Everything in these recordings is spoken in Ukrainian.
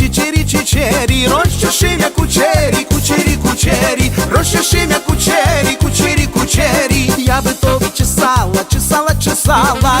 чичері, чичері, розчеши як кучері, кучері, кучері, розчеши як кучері, кучері, кучері, я би то відчесала, чесала, чесала.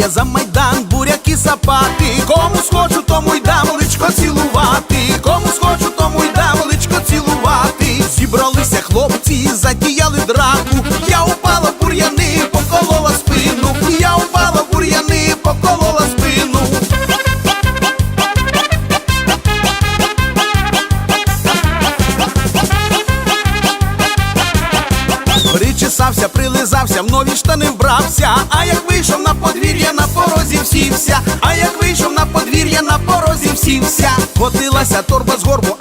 Я за майдан, буряки сапати. Кому схочу, тому й дам личко цілувати. Кому схочу, тому й дам личко цілувати. Зібралися хлопці, затіяли драку. Я упала в бур'яни, поколола спину. Я упала в бур'яни, поколола спину. Причесався, прилизався, в нові штани вбрався. А як вийшов на подвір'я, всівся. А як вийшов на подвір'я, на порозі всівся. Котилася торба з горбу,